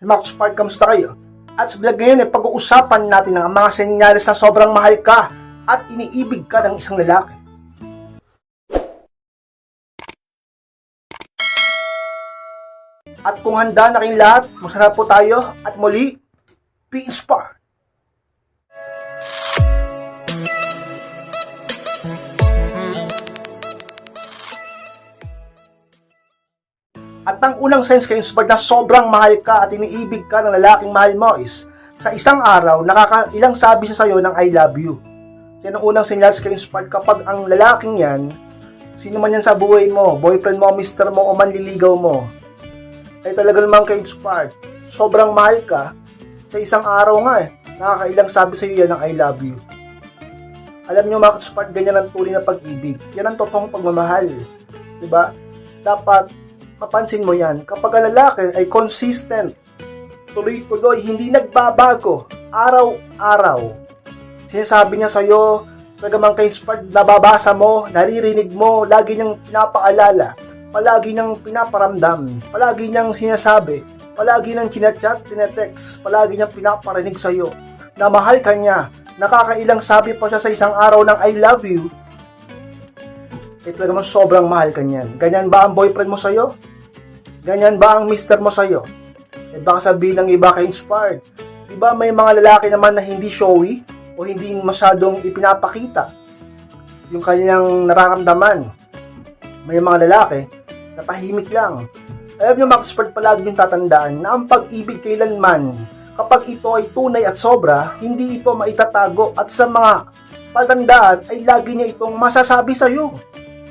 Max Park, kamusta kayo? At sa vlog ngayon, eh, pag-uusapan natin ang mga senyales na sobrang mahal ka at iniibig ka ng isang lalaki. At kung handa na kayong lahat, masarap po tayo at muli, be inspired. At ang unang sense kay inspired na sobrang mahal ka at iniibig ka ng lalaking mahal mo is sa isang araw, nakaka ilang sabi siya sa'yo ng I love you. Yan ang unang senyales kay inspired kapag ang lalaking yan, sino man yan sa buhay mo, boyfriend mo, mister mo, o manliligaw mo, ay talaga naman kay inspired. Sobrang mahal ka, sa isang araw nga eh, nakakailang sabi sa'yo yan ng I love you. Alam nyo mga inspired, ganyan ang tuloy na pag-ibig. Yan ang totoong pagmamahal. ba? Dapat mapansin mo yan, kapag ang lalaki ay consistent, tuloy-tuloy, hindi nagbabago, araw-araw, sinasabi niya sa'yo, talagang kay inspired, nababasa mo, naririnig mo, lagi niyang pinapaalala, palagi niyang pinaparamdam, palagi niyang sinasabi, palagi niyang chinachat, tinetext, palagi niyang pinaparinig sa'yo, na mahal ka niya, nakakailang sabi pa siya sa isang araw ng I love you, eh talaga sobrang mahal ka niyan. Ganyan ba ang boyfriend mo sa'yo? Ganyan ba ang mister mo sa'yo? Eh baka sabihin ng iba ka inspired. Diba may mga lalaki naman na hindi showy o hindi masyadong ipinapakita yung kanyang nararamdaman. May mga lalaki na tahimik lang. Alam nyo mga expert palagi yung tatandaan na ang pag-ibig kailanman kapag ito ay tunay at sobra, hindi ito maitatago at sa mga patandaan ay lagi niya itong masasabi sa'yo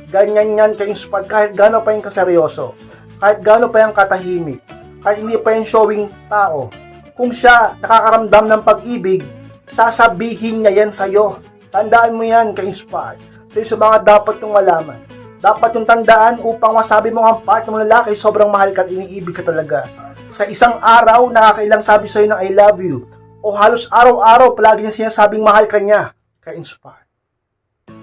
ganyan yan ka-inspired kahit gaano pa yung kaseryoso, kahit gaano pa yung katahimik, kahit hindi pa yung showing tao. Kung siya nakakaramdam ng pag-ibig, sasabihin niya yan sa'yo. Tandaan mo yan ka-inspired. So sa mga dapat yung malaman. Dapat yung tandaan upang masabi mo ang part ng lalaki sobrang mahal ka at iniibig ka talaga. Sa isang araw, nakakailang sabi sa'yo ng I love you. O halos araw-araw, palagi niya sinasabing mahal ka niya. Ka-inspired.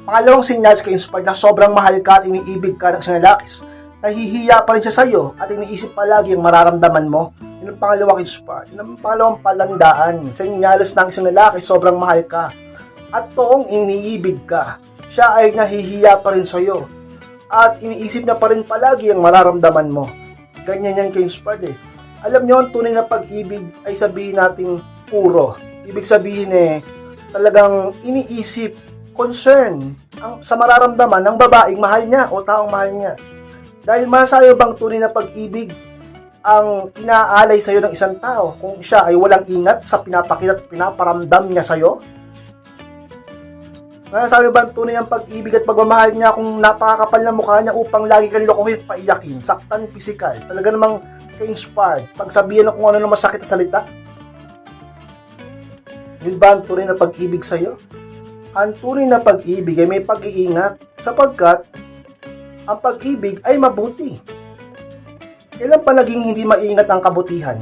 Pangalawang sinyals ka inspired na sobrang mahal ka at iniibig ka ng isang lalaki. Nahihiya pa rin siya sa'yo at iniisip palagi ang mararamdaman mo. Yun ang pangalawang inspired. Yun ang pangalawang palandaan. Sinyals ng isang lalaki, sobrang mahal ka. At toong iniibig ka. Siya ay nahihiya pa rin sa'yo. At iniisip niya pa rin palagi ang mararamdaman mo. Ganyan yan ka-inspired eh. Alam niyo, ang tunay na pag-ibig ay sabihin nating puro. Ibig sabihin eh, talagang iniisip concern ang, sa mararamdaman ng babaeng mahal niya o taong mahal niya. Dahil masayo bang tunay na pag-ibig ang inaalay sa iyo ng isang tao kung siya ay walang ingat sa pinapakita at pinaparamdam niya sa iyo? Masasabi ba tunay ang pag-ibig at pagmamahal niya kung napakakapal na mukha niya upang lagi kang lokohin at paiyakin, saktan pisikal, talaga namang ka-inspired, pagsabihan ng kung ano na masakit na salita? Yun ba ang tunay na pag-ibig sa iyo? ang tunay na pag-ibig ay may pag-iingat sapagkat ang pag-ibig ay mabuti. Kailan pa naging hindi maingat ang kabutihan?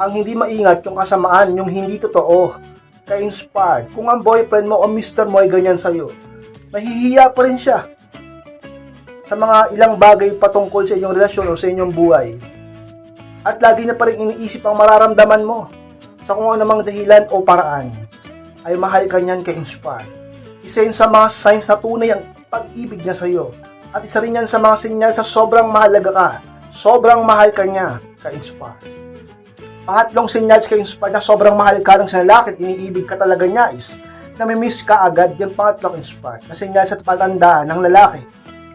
Ang hindi maingat yung kasamaan, yung hindi totoo, ka-inspired. Kung ang boyfriend mo o mister mo ay ganyan sa'yo, nahihiya pa rin siya sa mga ilang bagay patungkol sa inyong relasyon o sa inyong buhay. At lagi niya pa rin iniisip ang mararamdaman mo sa kung anumang dahilan o paraan ay mahal ka niyan ka-inspire. Isa yun sa mga signs na tunay ang pag-ibig niya sa iyo. At isa rin yan sa mga sinyal sa sobrang mahalaga ka. Sobrang mahal ka niya ka-inspire. Pangatlong sinyals ka-inspire na sobrang mahal ka ng sa lalaki at iniibig ka talaga niya is namimiss ka agad yung pangatlong inspire na sinyal sa patandaan ng lalaki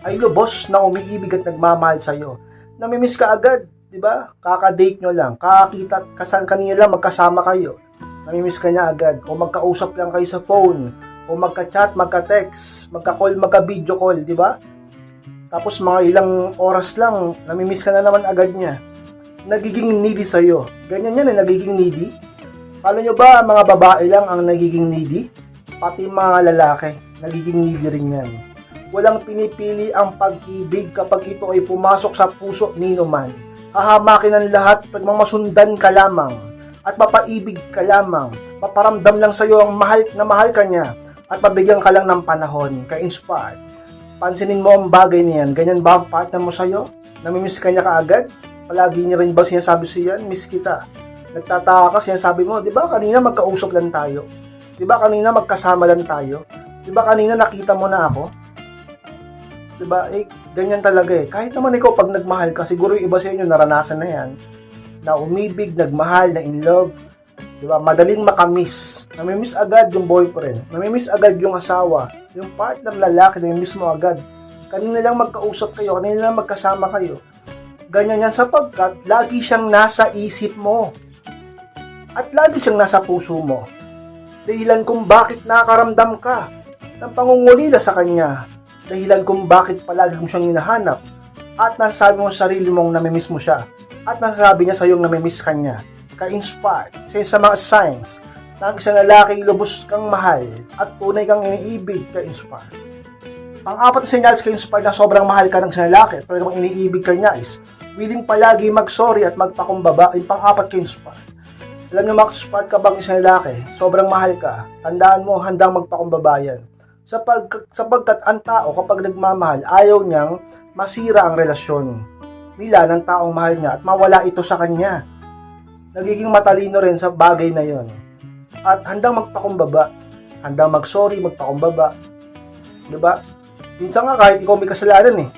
ay lubos na umiibig at nagmamahal sa iyo. Namimiss ka agad, di ba? Kaka-date nyo lang, kakakita, kasal kanina lang, magkasama kayo namimiss ka niya agad o magkausap lang kayo sa phone o magka-chat, magka-text, magka-call, magka-video call, di ba? Tapos mga ilang oras lang, namimiss ka na naman agad niya. Nagiging needy sa'yo. Ganyan yan eh, nagiging needy. Alam nyo ba, mga babae lang ang nagiging needy? Pati mga lalaki, nagiging needy rin yan. Walang pinipili ang pag-ibig kapag ito ay pumasok sa puso ni man. Hahamakin ang lahat pag mamasundan ka lamang at mapaibig ka lamang. Paparamdam lang sa iyo ang mahal na mahal ka niya at mabigyan ka lang ng panahon, ka-inspired. Pansinin mo ang bagay niyan. Ganyan ba ang partner mo sa iyo? Namimiss ka niya kaagad? Palagi niya rin ba sinasabi siya yan, miss kita. Nagtataka ka, sinasabi mo, di ba kanina magkausap lang tayo? Di ba kanina magkasama lang tayo? Di ba kanina nakita mo na ako? Di ba? Eh, ganyan talaga eh. Kahit naman ikaw pag nagmahal ka, siguro yung iba sa inyo naranasan na yan, na umibig, nagmahal, na in love, di ba? Madaling makamiss. Namimiss agad yung boyfriend. Namimiss agad yung asawa. Yung partner lalaki, namimiss mo agad. Kanina lang magkausap kayo, kanina lang magkasama kayo. Ganyan yan sapagkat lagi siyang nasa isip mo. At lagi siyang nasa puso mo. Dahilan kung bakit nakaramdam ka ng pangungulila sa kanya. Dahilan kung bakit palagi mo siyang hinahanap. At nasasabi mo sa sarili mong namimiss mo siya. At nasasabi niya sa iyong namimiss kanya. Ka-inspired sa mga signs na ang isang lalaki lubos kang mahal at tunay kang iniibig ka-inspired. Pang-apat na senyales ka-inspired na sobrang mahal ka ng isang lalaki at talagang iniibig ka niya is willing palagi mag-sorry at magpakumbaba. Yung pang-apat ka-inspired. Alam niyo, mag-inspired ka bang isang lalaki? Sobrang mahal ka. Tandaan mo, handang magpakumbaba yan. Sapag, sapagkat ang tao kapag nagmamahal, ayaw niyang masira ang relasyon nila ng taong mahal niya at mawala ito sa kanya. Nagiging matalino rin sa bagay na yon. At handang magpakumbaba. Handang mag-sorry, magpakumbaba. 'Di ba? Minsan nga kahit ikaw may kasalanan eh.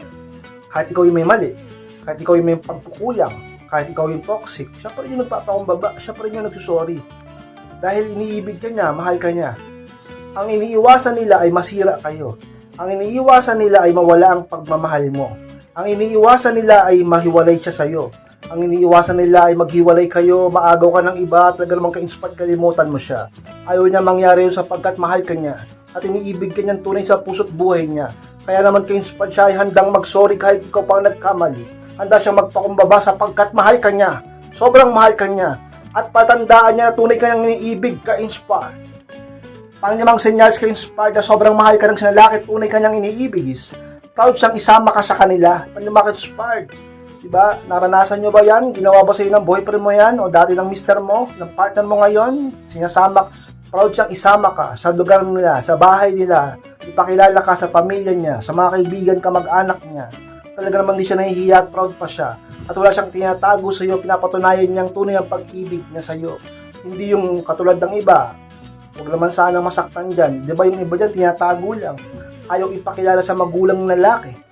Kahit ikaw yung may mali. Kahit ikaw yung may pagkukulang. Kahit ikaw yung toxic. Siya pa rin yung nagpapakumbaba. Siya pa rin yung nagsusorry. Dahil iniibig ka niya, mahal ka niya. Ang iniiwasan nila ay masira kayo. Ang iniiwasan nila ay mawala ang pagmamahal mo. Ang iniiwasan nila ay mahiwalay siya sa'yo. Ang iniiwasan nila ay maghiwalay kayo, maagaw ka ng iba, talaga namang ka-inspired kalimutan mo siya. Ayaw niya mangyari yun sapagkat mahal ka niya. At iniibig ka niyang tunay sa puso't buhay niya. Kaya naman ka-inspired siya ay handang mag-sorry kahit ikaw pa nagkamali. Handa siya magpakumbaba sapagkat mahal ka niya. Sobrang mahal ka niya. At patandaan niya na tunay ka niyang iniibig ka-inspired. Panglimang senyals kayo inspired na sobrang mahal ka ng sinalaki tunay kanyang iniibig is proud siyang isama ka sa kanila. Panglimang inspired. Diba? Naranasan nyo ba yan? Ginawa ba sa'yo ng boyfriend mo yan? O dati ng mister mo? Ng partner mo ngayon? Sinasama, proud siyang isama ka sa lugar nila, sa bahay nila. Ipakilala ka sa pamilya niya, sa mga kaibigan ka, mag-anak niya. Talaga naman di siya nahihiya at proud pa siya. At wala siyang tinatago sa iyo, pinapatunayan niyang tunay ang pag-ibig niya sa iyo. Hindi yung katulad ng iba, Huwag naman sana masaktan dyan. Di ba yung iba dyan, tinatago lang. Ayaw ipakilala sa magulang ng lalaki.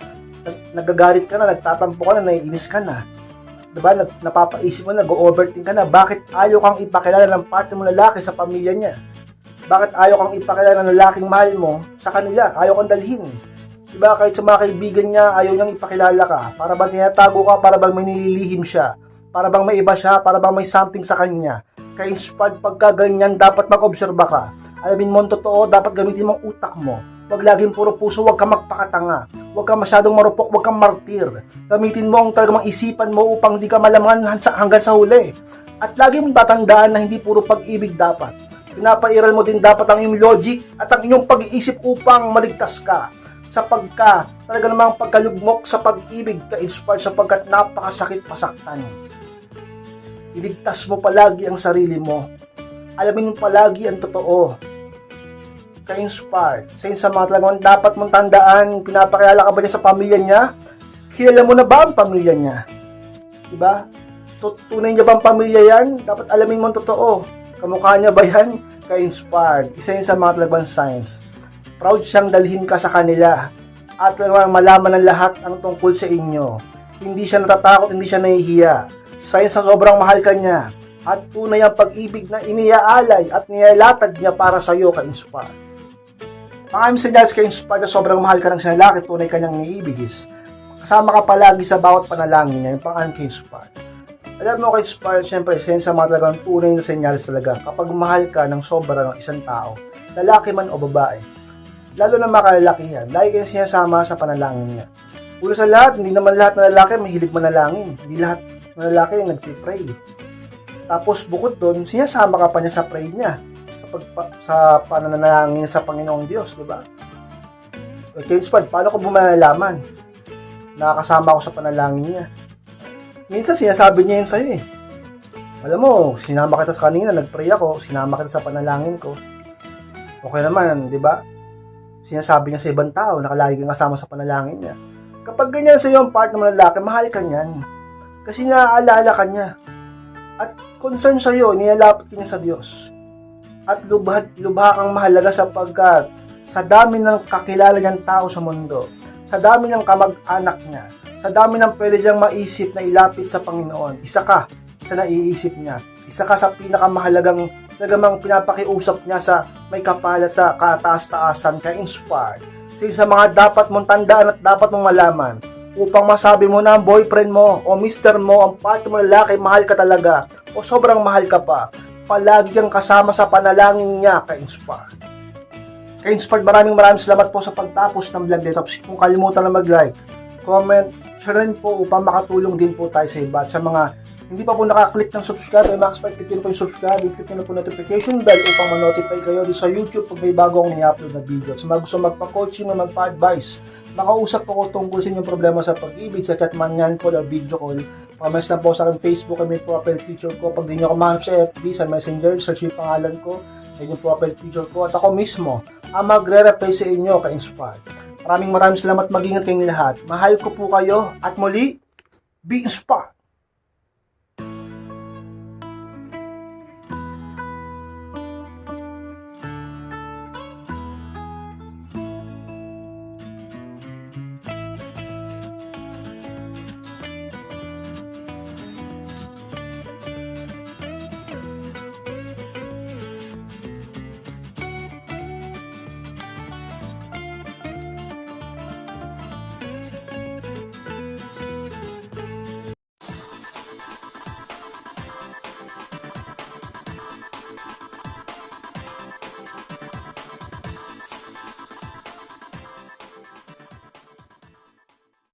Nag- nagagalit ka na, nagtatampo ka na, naiinis ka na. Di ba? Nag- napapaisip mo na, go-overthink ka na. Bakit ayaw kang ipakilala ng partner mo lalaki sa pamilya niya? Bakit ayaw kang ipakilala ng lalaking mahal mo sa kanila? Ayaw kang dalhin. Di ba? Kahit sa mga kaibigan niya, ayaw niyang ipakilala ka. Para bang tinatago ka, para bang may nililihim siya. Para bang may iba siya, para bang may something sa kanya ka-inspired pagka ganyan, dapat mag-obserba ka. Alamin mo ang totoo, dapat gamitin mo ang utak mo. Huwag laging puro puso, huwag kang magpakatanga. Huwag kang masyadong marupok, huwag kang martir. Gamitin mo ang talagang isipan mo upang di ka malaman hanggang sa huli. At lagi mong tatandaan na hindi puro pag-ibig dapat. Pinapairal mo din dapat ang iyong logic at ang inyong pag-iisip upang maligtas ka. Sapagka talaga namang pagkalugmok sa pag-ibig ka inspired sapagkat napakasakit pasaktan. Iligtas mo palagi ang sarili mo. Alamin mo palagi ang totoo. Ka-inspired. Sa sa mga talagang dapat mong tandaan, pinapakilala ka ba niya sa pamilya niya? Kilala mo na ba ang pamilya niya? Diba? Tu- Tunay niya ba ang pamilya yan? Dapat alamin mo ang totoo. Kamukha niya ba yan? Ka-inspired. Isa yun sa mga talagang signs. Proud siyang dalhin ka sa kanila. At talagang malaman ng lahat ang tungkol sa inyo. Hindi siya natatakot, hindi siya nahihiya sign sa sobrang mahal ka niya at tunay ang pag-ibig na iniaalay at nilalatag niya para sa iyo ka-inspire. Maraming senyales ka-inspire na sobrang mahal ka ng isang lalaki, tunay kanyang niibig is kasama ka palagi sa bawat panalangin niya, yung pang ka-inspire. Alam mo ka-inspire, syempre, isa yun sa mga talagang tunay na senyales talaga kapag mahal ka ng sobra ng isang tao, lalaki man o babae. Lalo na makalalakihan, lagi kayong sinasama sa panalangin niya. Ulo sa lahat, hindi naman lahat na lalaki mahilig manalangin. Hindi lahat na lalaki nagpipray. Tapos bukod doon, sinasama ka pa niya sa pray niya. Sa, pagpa, sa pananalangin sa Panginoong Diyos, di ba? Eh, Kinspan, paano ko bumalalaman? Nakakasama ako sa panalangin niya. Minsan sinasabi niya yun sa'yo eh. Alam mo, sinama kita sa kanina, nagpray ako, sinama kita sa panalangin ko. Okay naman, di ba? Sinasabi niya sa ibang tao, nakalagi kang kasama sa panalangin niya. Kapag ganyan sa iyo ang part ng lalaki, mahal ka niyan. Kasi naaalala ka niya. At concern sa iyo, nilalapit ka niya sa Diyos. At lubha, lubha kang mahalaga sapagkat sa dami ng kakilala niyang tao sa mundo, sa dami ng kamag-anak niya, sa dami ng pwede niyang maisip na ilapit sa Panginoon, isa ka sa naiisip niya. Isa ka sa pinakamahalagang nagamang pinapakiusap niya sa may kapalat sa kataas-taasan, ka-inspired. Sa isa sa mga dapat mong tandaan at dapat mong malaman upang masabi mo na ang boyfriend mo o mister mo, ang partner mo lalaki, mahal ka talaga o sobrang mahal ka pa. Palagi kang kasama sa panalangin niya, ka-inspired. Ka-inspired, maraming maraming salamat po sa pagtapos ng vlog. Tapos kung kalimutan na mag-like, comment, share rin po upang makatulong din po tayo sa iba. At sa mga hindi pa po nakaklik ng subscribe, ay ma-expect click po yung subscribe, click na po notification bell upang ma-notify kayo sa YouTube pag may bago akong ni-upload na video. Sa mga gusto magpa-coaching o magpa-advise, makausap po ko tungkol sa inyong problema sa pag-ibig, sa chat man yan call o video call. Pamamas lang po sa aking Facebook ay profile picture ko. Pag di nyo ako mahanap sa FB, sa Messenger, search yung pangalan ko, yan yung profile picture ko. At ako mismo, ang magre-reply sa inyo ka-inspired. Maraming maraming salamat, mag-ingat kayong lahat. Mahal ko po kayo at muli, be inspired!